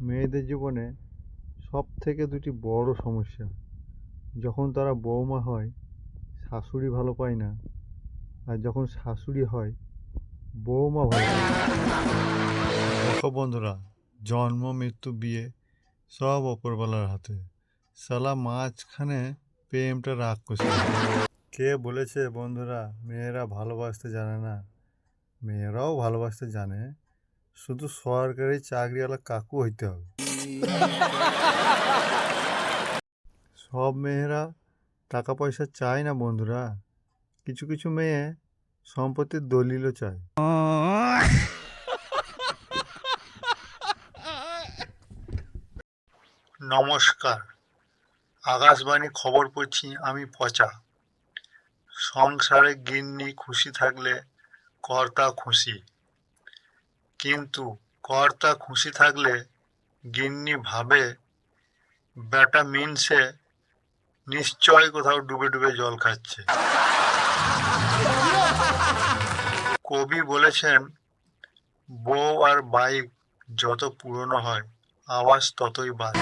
মেয়েদের জীবনে সব থেকে দুটি বড় সমস্যা। যখন তারা বৌমা হয়, শাশুড়ি ভালো পায় না, আর যখন শাশুড়ি হয় বৌমা ভালো দেখো বন্ধুরা, জন্ম, মৃত্যু, বিয়ে, সব অপরবেলার হাতে। সালা মাঝখানে প্রেমটা রাগ করছে। কে বলেছে, বন্ধুরা, মেয়েরা ভালোবাসতে জানে না? মেয়েরাও ভালোবাসতে জানে শুধু সরকারি চাকরিওয়ালা কাকু হইতে হবে। সব মেয়েরা টাকা পয়সা চায় না বন্ধুরা। কিছু কিছু মেয়ে সম্পত্তির দলিলও চায়। নমস্কার। আকাশবাণী খবর পড়ছি আমি পচা। সংসারে গিন্নি খুশি থাকলে কর্তা খুশি। কিন্তু কর্তা খুশি থাকলে গিন্নি ভাবে বেটা মিনসে নিশ্চয় কোথাও ডুবে ডুবে জল খাচ্ছে। কবি বলেছেন, বউ আর বাইক যত পুরনো হয়, আওয়াজ ততই বাড়ে